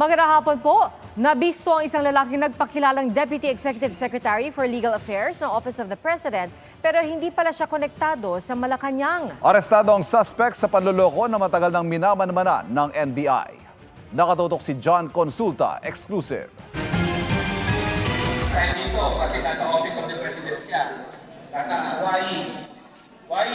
Magandang hapon po. Nabisto ang isang lalaking nagpakilalang Deputy Executive Secretary for Legal Affairs ng Office of the President pero hindi pala siya konektado sa Malacanang. Arestado ang suspect sa panluloko na matagal nang minamanmanan ng NBI. Nakatutok si John Consulta, exclusive. Kahit dito, kasi nasa Office of the President siya. Kata, why? Why?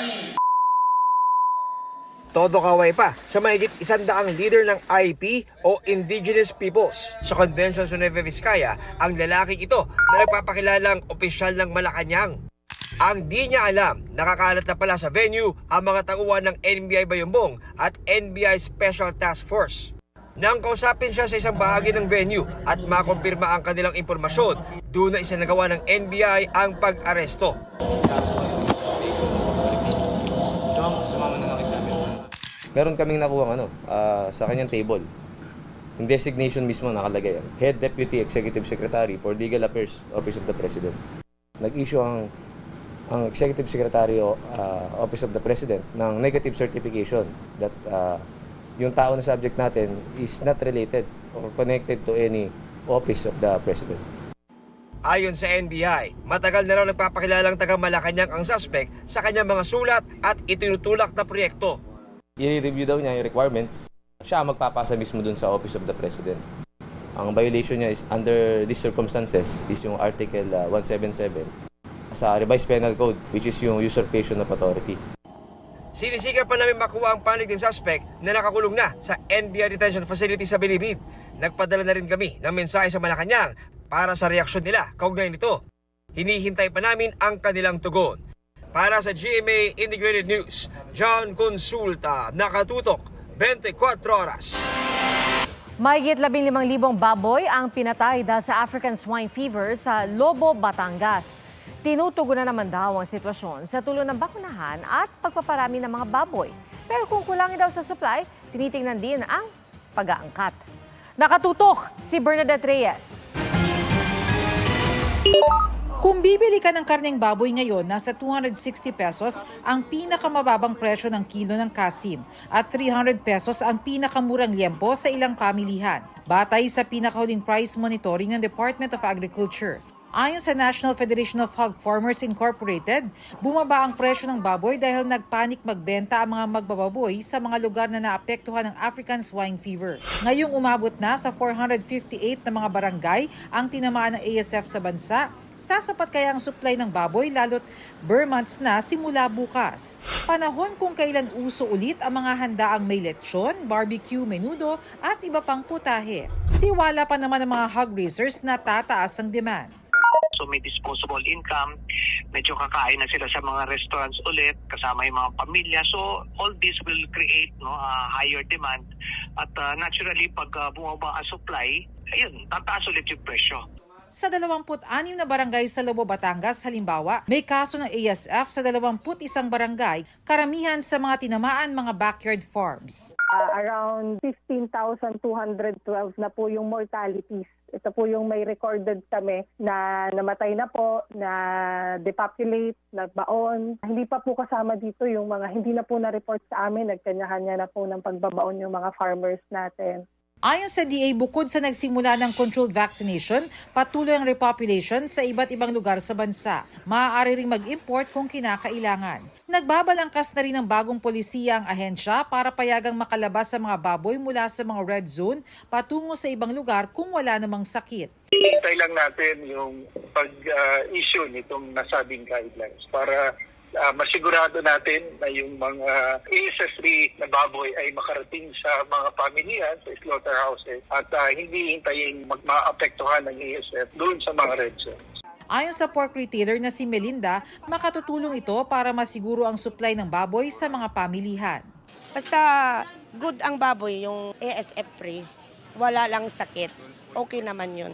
Todo kaway pa sa mahigit isandaang leader ng IP o Indigenous Peoples. Sa Convention sa Nueva Vizcaya, ang lalaking ito na nagpapakilalang opisyal ng Malacanang. Ang di niya alam, nakakalat na pala sa venue ang mga tauhan ng NBI Bayumbong at NBI Special Task Force. Nang kausapin siya sa isang bahagi ng venue at makumpirma ang kanilang impormasyon, doon na isinagawa ng NBI ang pag-aresto. Meron kaming nakuha ano, ah, sa kanyang table. Yung designation mismo nakalagay. Head Deputy Executive Secretary for Legal Affairs, Office of the President. Nag-issue ang ang Executive Secretary ah, Office of the President ng negative certification that ah, yung tao na subject natin is not related or connected to any office of the President. Ayon sa NBI, matagal na raw nagpapakilalang taga Malacanang ang suspect sa kanyang mga sulat at itinutulak na proyekto. I-review daw niya yung requirements. Siya magpapasa mismo dun sa Office of the President. Ang violation niya is under these circumstances is yung Article uh, 177 sa Revised Penal Code which is yung usurpation of authority. Sinisigaw pa namin makuha ang panig ng suspect na nakakulong na sa NBI Detention Facility sa Bilibid. Nagpadala na rin kami ng mensahe sa Malacanang para sa reaksyon nila kaugnay nito. Hinihintay pa namin ang kanilang tugon. Para sa GMA Integrated News, John Consulta, nakatutok 24 oras. Mahigit 15,000 baboy ang pinatay dahil sa African swine fever sa Lobo, Batangas. Tinutugunan naman daw ang sitwasyon sa tulong ng bakunahan at pagpaparami ng mga baboy. Pero kung kulangin daw sa supply, tinitingnan din ang pag-aangkat. Nakatutok si Bernadette Reyes. Kung bibili ka ng karneng baboy ngayon, nasa 260 pesos ang pinakamababang presyo ng kilo ng kasim at 300 pesos ang pinakamurang liempo sa ilang pamilihan, batay sa pinakahuling price monitoring ng Department of Agriculture. Ayon sa National Federation of Hog Farmers Incorporated, bumaba ang presyo ng baboy dahil nagpanik magbenta ang mga magbababoy sa mga lugar na naapektuhan ng African swine fever. Ngayong umabot na sa 458 na mga barangay ang tinamaan ng ASF sa bansa, sasapat kaya ang supply ng baboy lalo't bare months na simula bukas. Panahon kung kailan uso ulit ang mga handaang may lechon, barbecue, menudo at iba pang putahe. Tiwala pa naman ng mga hog raisers na tataas ang demand. So may disposable income, medyo kakain na sila sa mga restaurants ulit, kasama yung mga pamilya. So all this will create no, a higher demand. At uh, naturally, pag uh, bumaba ang supply, ayun, tataas ulit yung presyo. Sa 26 na barangay sa Lobo, Batangas, halimbawa, may kaso ng ASF sa 21 barangay, karamihan sa mga tinamaan mga backyard farms. uh, around 15,212 na po yung mortalities. Ito po yung may recorded kami na namatay na po, na depopulate, nagbaon. Hindi pa po kasama dito yung mga hindi na po na-report sa amin. Nagkanya-kanya na po ng pagbabaon yung mga farmers natin. Ayon sa DA, bukod sa nagsimula ng controlled vaccination, patuloy ang repopulation sa iba't ibang lugar sa bansa. Maaari ring mag-import kung kinakailangan. Nagbabalangkas na rin ng bagong polisiya ang ahensya para payagang makalabas sa mga baboy mula sa mga red zone patungo sa ibang lugar kung wala namang sakit. Hintay lang natin yung pag-issue nitong nasabing guidelines para ah, masigurado natin na yung mga ASF-free na baboy ay makarating sa mga pamilya, sa slaughterhouses at ah, hindi hintayin mag-maapektuhan ng ASF doon sa mga red zones. Ayon sa pork retailer na si Melinda, makatutulong ito para masiguro ang supply ng baboy sa mga pamilihan. Basta good ang baboy, yung ASF free. Wala lang sakit. Okay naman yun.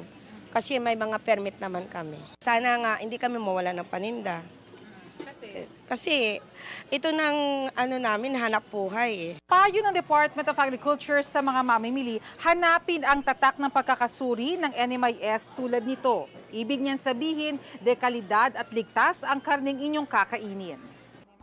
Kasi may mga permit naman kami. Sana nga hindi kami mawala ng paninda. Kasi? Kasi ito nang ano namin, hanap buhay eh. Payo ng Department of Agriculture sa mga mamimili, hanapin ang tatak ng pagkakasuri ng NMIS tulad nito. Ibig niyan sabihin, dekalidad at ligtas ang karning inyong kakainin.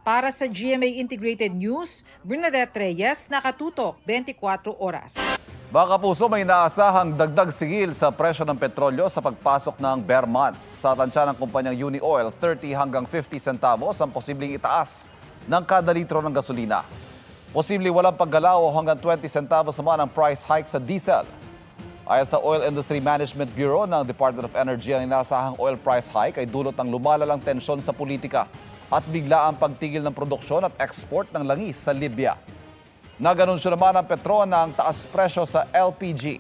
Para sa GMA Integrated News, Bernadette Reyes, nakatutok 24 oras. Mga kapuso, may naasahang dagdag sigil sa presyo ng petrolyo sa pagpasok ng bear months. Sa tansya ng kumpanyang Uni Oil, 30 hanggang 50 centavos ang posibleng itaas ng kada litro ng gasolina. Posible walang paggalaw hanggang 20 centavos naman ang price hike sa diesel. Ayon sa Oil Industry Management Bureau ng Department of Energy, ang inasahang oil price hike ay dulot ng lumalalang tensyon sa politika at bigla ang pagtigil ng produksyon at export ng langis sa Libya. Naganunsyo naman ang Petron ng taas presyo sa LPG.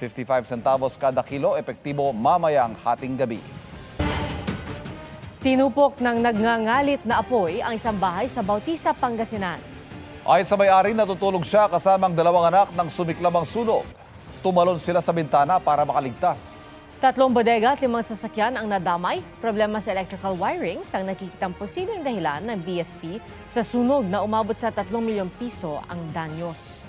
55 centavos kada kilo, epektibo mamayang hating gabi. Tinupok ng nagngangalit na apoy ang isang bahay sa Bautista, Pangasinan. Ayon sa may-ari, natutulog siya kasamang dalawang anak ng sumiklamang sunog. Tumalon sila sa bintana para makaligtas. Tatlong bodega at limang sasakyan ang nadamay. Problema sa electrical wirings ang nakikitang posibleng dahilan ng BFP sa sunog na umabot sa 3 milyong piso ang danyos.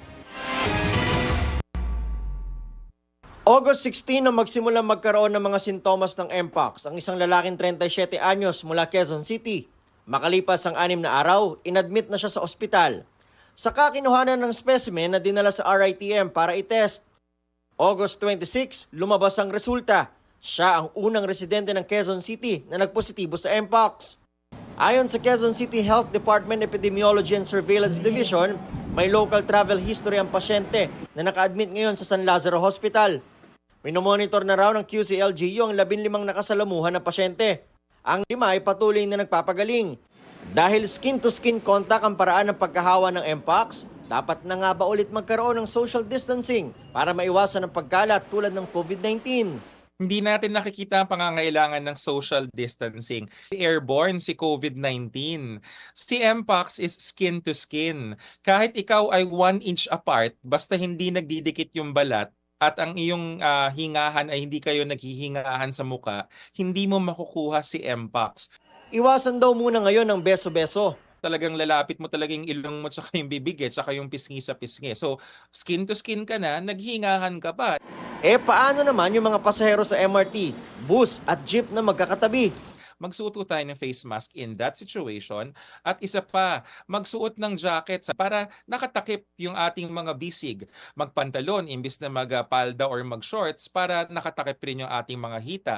August 16 na magsimula magkaroon ng mga sintomas ng Mpox ang isang lalaking 37 anyos mula Quezon City. Makalipas ang anim na araw, inadmit na siya sa ospital. Sa kakinuhanan ng specimen na dinala sa RITM para itest, August 26, lumabas ang resulta. Siya ang unang residente ng Quezon City na nagpositibo sa Mpox. Ayon sa Quezon City Health Department Epidemiology and Surveillance Division, may local travel history ang pasyente na naka-admit ngayon sa San Lazaro Hospital. Minomonitor na raw ng QCLGU ang 15 nakasalamuhan na pasyente. Ang lima ay patuloy na nagpapagaling. Dahil skin-to-skin contact ang paraan ng pagkahawa ng Mpox, dapat na nga ba ulit magkaroon ng social distancing para maiwasan ang pagkalat tulad ng COVID-19? hindi natin nakikita ang pangangailangan ng social distancing. Airborne si COVID-19. Si Mpox is skin to skin. Kahit ikaw ay one inch apart, basta hindi nagdidikit yung balat, at ang iyong ah, hingahan ay hindi kayo naghihingahan sa muka, hindi mo makukuha si Mpox. Iwasan daw muna ngayon ng beso-beso. Talagang lalapit mo talagang ilong mo tsaka yung bibig eh, tsaka yung pisngi sa pisngi. So, skin to skin ka na, naghingahan ka pa. Eh paano naman yung mga pasahero sa MRT, bus at jeep na magkakatabi? magsuot tayo ng face mask in that situation. At isa pa, magsuot ng jacket para nakatakip yung ating mga bisig. Magpantalon imbis na magpalda or mag-shorts para nakatakip rin yung ating mga hita.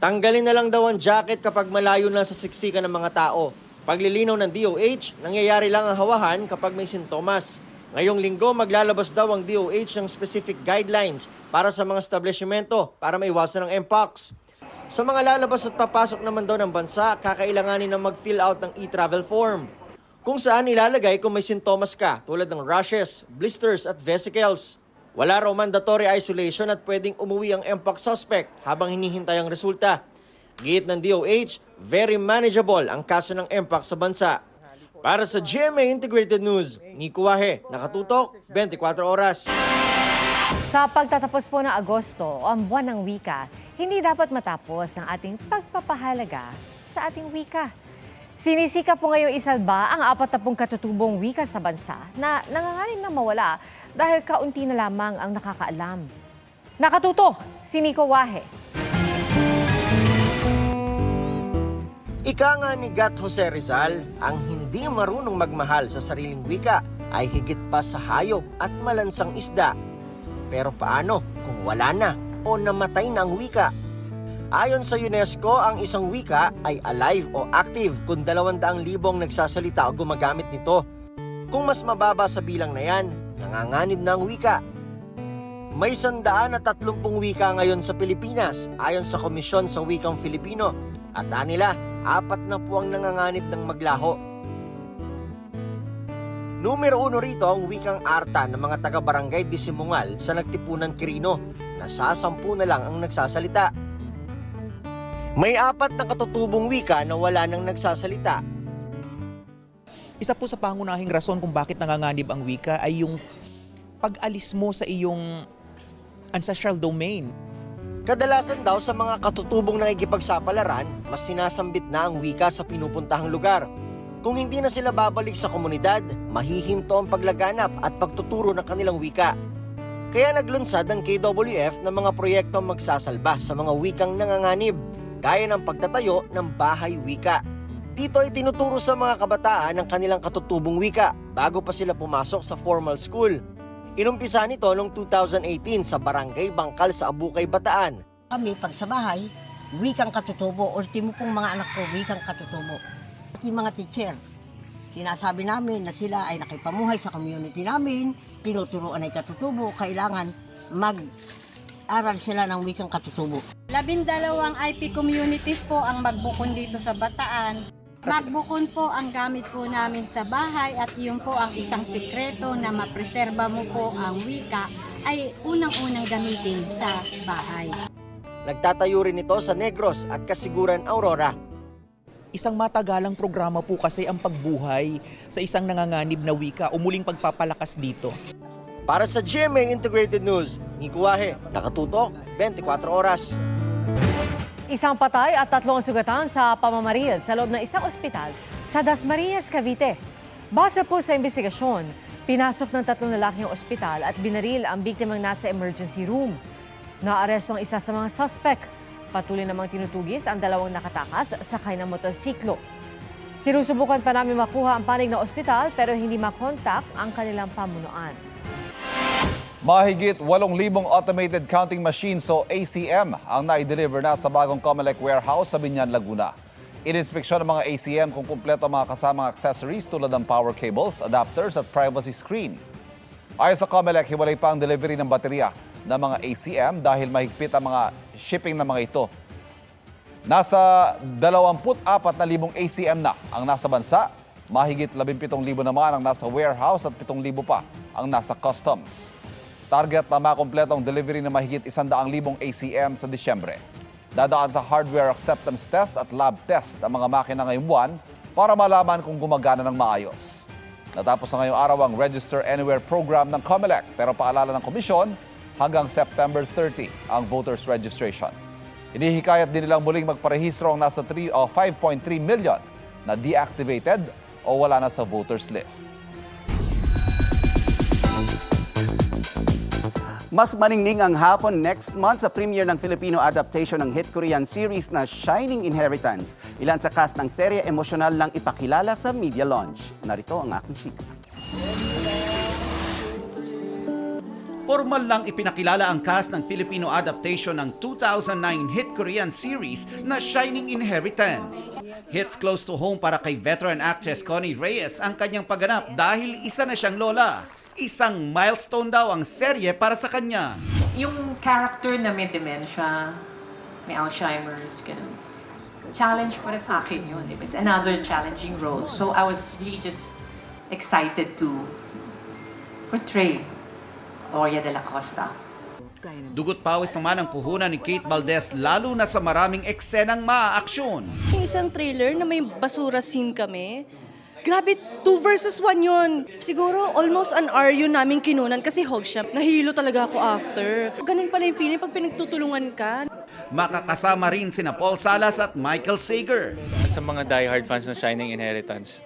Tanggalin na lang daw ang jacket kapag malayo na sa siksikan ng mga tao. Paglilinaw ng DOH, nangyayari lang ang hawahan kapag may sintomas. Ngayong linggo, maglalabas daw ang DOH ng specific guidelines para sa mga establishmento para maiwasan ang Mpox. Sa mga lalabas at papasok naman daw ng bansa, kakailanganin na mag-fill out ng e-travel form. Kung saan ilalagay kung may sintomas ka tulad ng rashes, blisters at vesicles. Wala raw mandatory isolation at pwedeng umuwi ang Mpox suspect habang hinihintay ang resulta. Giit ng DOH, very manageable ang kaso ng Mpox sa bansa. Para sa GMA Integrated News, Nico Wahe, nakatutok 24 oras. Sa pagtatapos po ng Agosto, ang buwan ng wika, hindi dapat matapos ang ating pagpapahalaga sa ating wika. Sinisika po ngayong isalba ang apat na pong katutubong wika sa bansa na nangangalim na mawala dahil kaunti na lamang ang nakakaalam. Nakatuto, si Nico Wahe. Ika nga ni Gat Jose Rizal, ang hindi marunong magmahal sa sariling wika ay higit pa sa hayop at malansang isda. Pero paano kung wala na o namatay na ang wika? Ayon sa UNESCO, ang isang wika ay alive o active kung 200,000 libong nagsasalita o gumagamit nito. Kung mas mababa sa bilang na yan, nanganganib na ang wika. May sandaan na tatlumpung wika ngayon sa Pilipinas ayon sa Komisyon sa Wikang Filipino at anila, apat na po ang nanganganib ng maglaho. Numero uno rito ang wikang arta ng mga taga-barangay Disimungal sa Nagtipunan Quirino na sa sampu na lang ang nagsasalita. May apat na katutubong wika na wala nang nagsasalita. Isa po sa pangunahing rason kung bakit nanganganib ang wika ay yung pag-alis mo sa iyong ancestral domain. Kadalasan daw sa mga katutubong nakikipagsapalaran, mas sinasambit na ang wika sa pinupuntahang lugar. Kung hindi na sila babalik sa komunidad, mahihinto ang paglaganap at pagtuturo ng kanilang wika. Kaya naglunsad ang KWF ng mga proyektong magsasalba sa mga wikang nanganganib, gaya ng pagtatayo ng bahay wika. Dito ay tinuturo sa mga kabataan ang kanilang katutubong wika bago pa sila pumasok sa formal school. Inumpisa nito noong 2018 sa Barangay Bangkal sa Abukay, Bataan. Kami, pag sa bahay, wikang katutubo. Ultimo pong mga anak ko, wikang katutubo. At yung mga teacher, sinasabi namin na sila ay nakipamuhay sa community namin, tinuturuan ay katutubo, kailangan mag-aral sila ng wikang katutubo. Labindalawang IP communities po ang magbukon dito sa Bataan. Magbukon po ang gamit po namin sa bahay at yun po ang isang sikreto na mapreserba mo po ang wika ay unang-unang gamitin sa bahay. Nagtatayo rin ito sa Negros at Kasiguran, Aurora. Isang matagalang programa po kasi ang pagbuhay sa isang nanganganib na wika o muling pagpapalakas dito. Para sa GMA Integrated News, Nikuwahe, nakatutok 24 oras. Isang patay at tatlong sugatan sa pamamaril sa loob ng isang ospital sa Dasmariñas, Cavite. Base po sa investigasyon, pinasok ng tatlong lalaki ang ospital at binaril ang biktimang nasa emergency room. Naaresto ang isa sa mga suspect. Patuloy namang tinutugis ang dalawang nakatakas sakay ng motorsiklo. Sinusubukan pa namin makuha ang panig ng ospital pero hindi makontak ang kanilang pamunuan. Mahigit 8,000 automated counting machines o ACM ang nai-deliver na sa bagong Comelec warehouse sa Binyan, Laguna. Ininspeksyon ng mga ACM kung kumpleto ang mga kasamang accessories tulad ng power cables, adapters at privacy screen. Ayon sa Comelec, hiwalay pa ang delivery ng baterya ng mga ACM dahil mahigpit ang mga shipping ng mga ito. Nasa 24,000 ACM na ang nasa bansa, mahigit 17,000 naman ang nasa warehouse at 7,000 pa ang nasa customs. Target na makompletong delivery ng mahigit 100,000 ACM sa Disyembre. Dadaan sa hardware acceptance test at lab test ang mga makina ngayong buwan para malaman kung gumagana ng maayos. Natapos na ngayong araw ang Register Anywhere program ng COMELEC pero paalala ng komisyon hanggang September 30 ang voters registration. Inihikayat din nilang muling magparehistro ang nasa 3 o 5.3 million na deactivated o wala na sa voters list. Mas maningning ang hapon next month sa premiere ng Filipino adaptation ng hit Korean series na Shining Inheritance. Ilan sa cast ng serye emosyonal lang ipakilala sa media launch. Narito ang aking chika. Formal lang ipinakilala ang cast ng Filipino adaptation ng 2009 hit Korean series na Shining Inheritance. Hits close to home para kay veteran actress Connie Reyes ang kanyang pagganap dahil isa na siyang lola. Isang milestone daw ang serye para sa kanya. yung character na may dementia, may Alzheimer's, ganun. Challenge para sa akin yun. di ba? It's another challenging role. So I was really just excited to portray Gloria de la Costa. Dugot pawis naman ang puhunan ni Kate Valdez lalo na sa maraming eksenang maaaksyon. Isang trailer na may basura scene kami, grabe, 2 versus 1 yun. Siguro almost an hour yun namin kinunan kasi hog siya. Nahilo talaga ako after. Ganun pala yung feeling pag pinagtutulungan ka. Makakasama rin sina Paul Salas at Michael Sager. Sa mga diehard fans ng Shining Inheritance,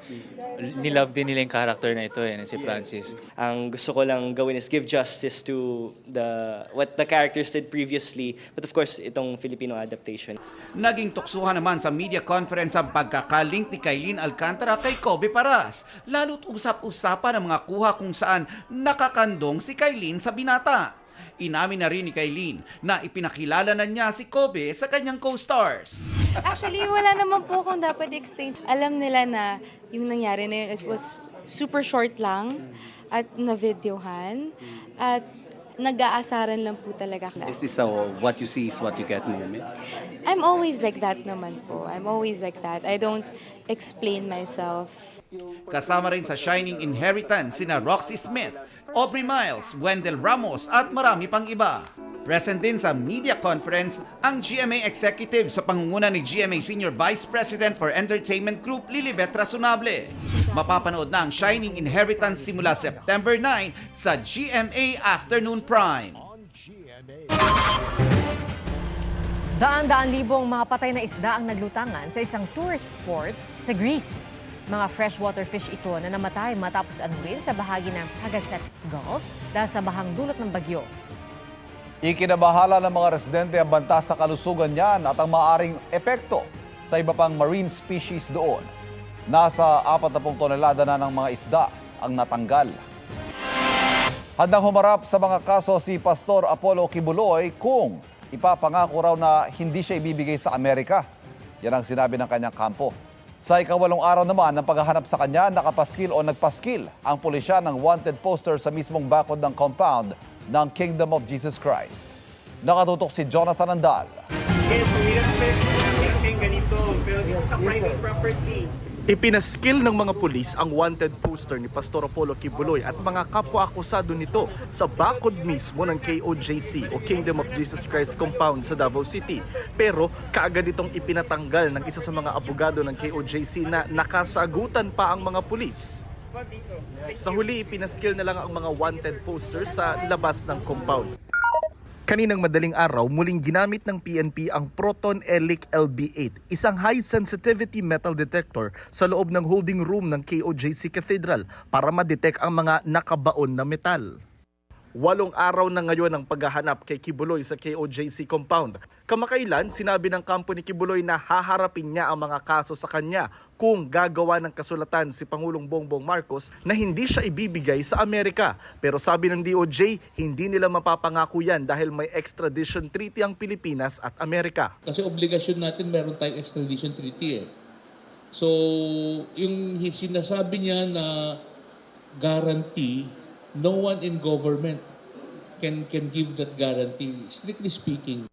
nilove din nila yung character na ito eh, si Francis. Ang gusto ko lang gawin is give justice to the what the characters did previously, but of course itong Filipino adaptation. Naging tuksuhan naman sa media conference ang pagkakalink ni Kailin Alcantara kay Kobe Paras. Lalo't usap-usapan ang mga kuha kung saan nakakandong si Kailin sa binata. Inamin na rin ni Kailin na ipinakilala na niya si Kobe sa kanyang co-stars. Actually, wala naman po akong dapat explain. Alam nila na yung nangyari na yun is- was super short lang at na-videohan at nag-aasaran lang po talaga. Is this a what you see is what you get moment? I'm always like that naman po. I'm always like that. I don't explain myself. Kasama rin sa Shining Inheritance sina Roxy Smith, Aubrey Miles, Wendell Ramos at marami pang iba. Present din sa media conference ang GMA Executive sa pangunguna ni GMA Senior Vice President for Entertainment Group Lilibet Rasunable. Mapapanood na ang Shining Inheritance simula September 9 sa GMA Afternoon Prime. Daan-daan libong mga na isda ang naglutangan sa isang tourist port sa Greece. Mga freshwater fish ito na namatay matapos anurin sa bahagi ng Pagaset Gulf dahil sa bahang dulot ng bagyo. Ikinabahala ng mga residente ang banta sa kalusugan niyan at ang maaring epekto sa iba pang marine species doon. Nasa 40 tonelada na ng mga isda ang natanggal. Handang humarap sa mga kaso si Pastor Apollo Kibuloy kung ipapangako raw na hindi siya ibibigay sa Amerika. Yan ang sinabi ng kanyang kampo. Sa ikawalong araw naman ng paghahanap sa kanya, nakapaskil o nagpaskil ang pulisya ng wanted poster sa mismong bakod ng compound ng Kingdom of Jesus Christ. Nakatutok si Jonathan Andal. Ipinaskil ng mga pulis ang wanted poster ni Pastor Apollo Kibuloy at mga kapwa-akusado nito sa bakod mismo ng KOJC o Kingdom of Jesus Christ compound sa Davao City. Pero kaagad itong ipinatanggal ng isa sa mga abogado ng KOJC na nakasagutan pa ang mga pulis. Sa huli, ipinaskil na lang ang mga wanted poster sa labas ng compound. Kaninang madaling araw, muling ginamit ng PNP ang Proton Elic LB8, isang high-sensitivity metal detector sa loob ng holding room ng KOJC Cathedral para ma-detect ang mga nakabaon na metal. Walong araw na ngayon ang paghahanap kay Kibuloy sa KOJC compound. Kamakailan, sinabi ng kampo ni Kibuloy na haharapin niya ang mga kaso sa kanya kung gagawa ng kasulatan si Pangulong Bongbong Marcos na hindi siya ibibigay sa Amerika. Pero sabi ng DOJ, hindi nila mapapangako yan dahil may extradition treaty ang Pilipinas at Amerika. Kasi obligasyon natin meron tayong extradition treaty eh. So, yung sinasabi niya na guarantee, no one in government can can give that guarantee. Strictly speaking,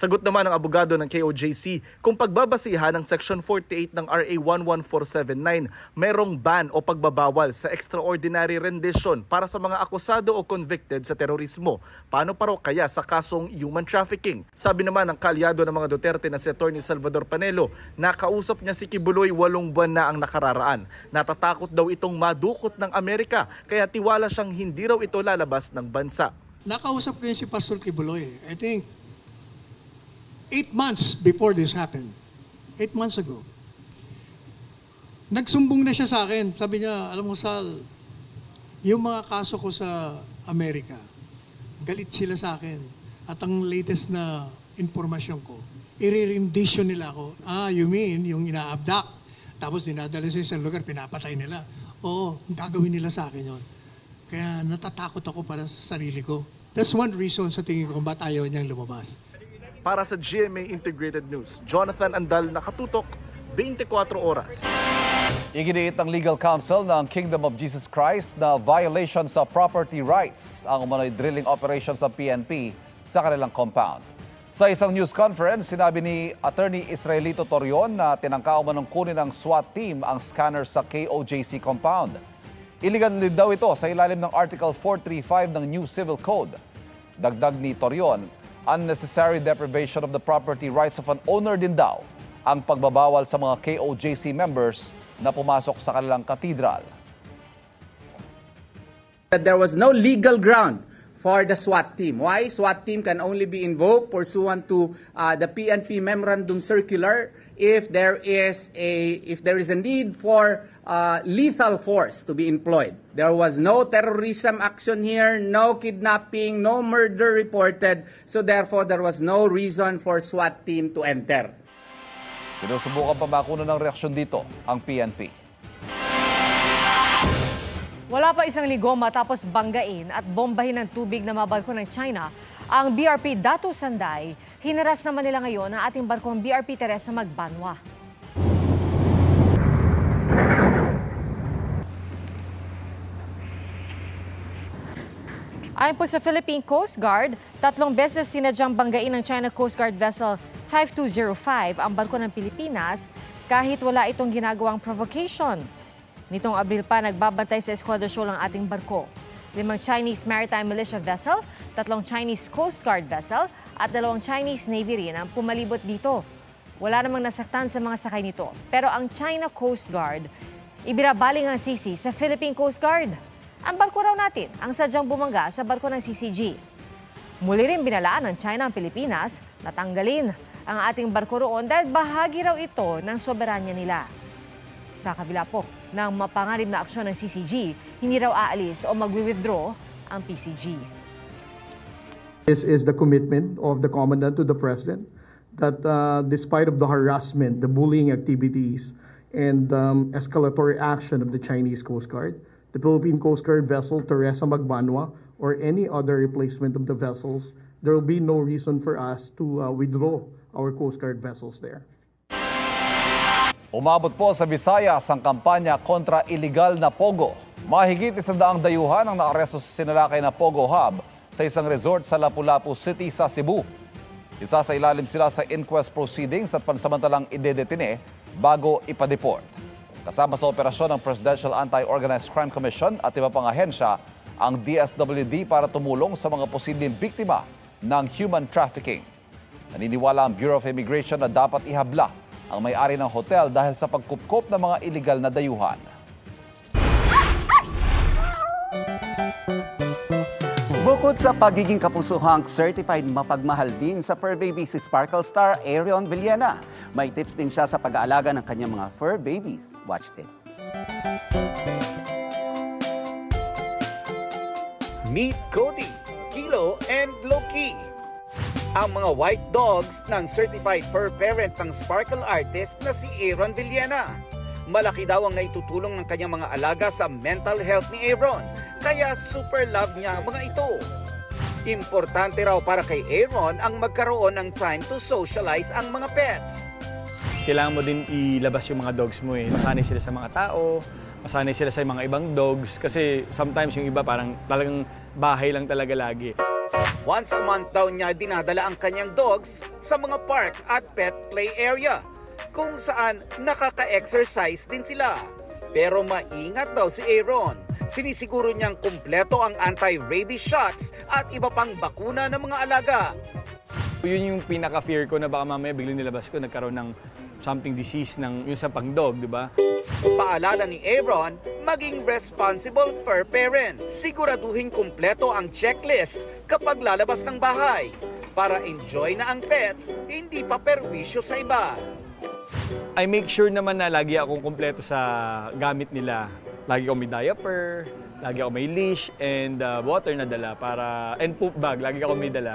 Sagot naman ng abogado ng KOJC, kung pagbabasihan ng Section 48 ng RA 11479, merong ban o pagbabawal sa extraordinary rendition para sa mga akusado o convicted sa terorismo. Paano pa raw kaya sa kasong human trafficking? Sabi naman ng kalyado ng mga Duterte na si Atty. Salvador Panelo, nakausap niya si Kibuloy walong buwan na ang nakararaan. Natatakot daw itong madukot ng Amerika, kaya tiwala siyang hindi raw ito lalabas ng bansa. Nakausap ko yun si Pastor Kibuloy. I think eight months before this happened. Eight months ago. Nagsumbong na siya sa akin. Sabi niya, alam mo Sal, yung mga kaso ko sa Amerika, galit sila sa akin. At ang latest na informasyon ko, i-rendition nila ako. Ah, you mean yung ina-abduct, tapos dinadala sa isang lugar, pinapatay nila. Oo, gagawin nila sa akin yon. Kaya natatakot ako para sa sarili ko. That's one reason sa tingin ko kung ba't ayaw niyang lumabas. Para sa GMA Integrated News, Jonathan Andal nakatutok 24 oras. Iginiit ng legal counsel ng Kingdom of Jesus Christ na violation sa property rights ang umano'y drilling operation sa PNP sa kanilang compound. Sa isang news conference, sinabi ni Attorney Israelito Torion na tinangka umanong kunin ng SWAT team ang scanner sa KOJC compound. Illegal din daw ito sa ilalim ng Article 435 ng New Civil Code. Dagdag ni Torion, unnecessary deprivation of the property rights of an owner din daw ang pagbabawal sa mga KOJC members na pumasok sa kanilang katedral. that there was no legal ground for the SWAT team. Why? SWAT team can only be invoked pursuant to uh, the PNP memorandum circular if there is a if there is a need for uh, lethal force to be employed. There was no terrorism action here, no kidnapping, no murder reported, so therefore there was no reason for SWAT team to enter. Sinusubukan pa bakuna ng reaksyon dito ang PNP. Wala pa isang linggo matapos banggain at bombahin ng tubig na mga barko ng China, ang BRP Dato Sanday, hinaras naman nila ngayon ang ating barkong BRP Teresa Magbanwa. Ayon po sa Philippine Coast Guard, tatlong beses sinadyang banggain ng China Coast Guard vessel 5205 ang barko ng Pilipinas kahit wala itong ginagawang provocation. Nitong Abril pa, nagbabantay sa Escuadra Shoal ang ating barko. Limang Chinese Maritime Militia vessel, tatlong Chinese Coast Guard vessel, at dalawang Chinese Navy rin ang pumalibot dito. Wala namang nasaktan sa mga sakay nito. Pero ang China Coast Guard, ibinabaling ang sisi sa Philippine Coast Guard. Ang barko raw natin ang sadyang bumangga sa barko ng CCG. Muli rin binalaan ng China ang Pilipinas na tanggalin ang ating barko roon dahil bahagi raw ito ng soberanya nila. Sa kabila po ng mapanganib na aksyon ng CCG, hindi raw aalis o magwi-withdraw ang PCG. This is the commitment of the Commandant to the President that uh, despite of the harassment, the bullying activities, and um, escalatory action of the Chinese Coast Guard, the Philippine Coast Guard vessel Teresa Magbanwa or any other replacement of the vessels, there will be no reason for us to uh, withdraw our Coast Guard vessels there. Umabot po sa Visayas ang kampanya kontra illegal na pogo. Mahigit isandaang dayuhan ang naaresto sa sinalakay na Pogo Hub sa isang resort sa Lapu-Lapu City sa Cebu. Isa sa ilalim sila sa inquest proceedings at pansamantalang idedetine bago ipadeport. Kasama sa operasyon ng Presidential Anti-Organized Crime Commission at iba pang ahensya ang DSWD para tumulong sa mga posibleng biktima ng human trafficking. Naniniwala ang Bureau of Immigration na dapat ihabla ang may-ari ng hotel dahil sa pagkupkop ng mga illegal na dayuhan. Bukod sa pagiging kapusuhang certified mapagmahal din sa fur baby si Sparkle Star Arion Villena. May tips din siya sa pag-aalaga ng kanyang mga fur babies. Watch this. Meet Cody, Kilo, and Loki. Ang mga white dogs ng certified fur parent ng sparkle artist na si Aaron Villena. Malaki daw ang naitutulong ng kanyang mga alaga sa mental health ni Aaron, kaya super love niya ang mga ito. Importante raw para kay Aaron ang magkaroon ng time to socialize ang mga pets. kailangan mo din ilabas yung mga dogs mo eh. Masanay sila sa mga tao, masanay sila sa mga ibang dogs kasi sometimes yung iba parang talagang bahay lang talaga lagi. Once a month daw niya dinadala ang kanyang dogs sa mga park at pet play area kung saan nakaka-exercise din sila. Pero maingat daw si Aaron. Sinisiguro niyang kumpleto ang anti-rabies shots at iba pang bakuna ng mga alaga. Yun yung pinaka-fear ko na baka mamaya biglang nilabas ko nagkaroon ng something disease ng yung sa pang-dog, di ba? Paalala ni Aaron, maging responsible fur parent. Siguraduhin kumpleto ang checklist kapag lalabas ng bahay para enjoy na ang pets, hindi pa perwisyo sa iba. I make sure naman na lagi akong kumpleto sa gamit nila. Lagi ako may diaper, lagi ako may leash and uh, water na dala para and poop bag, lagi ako may dala.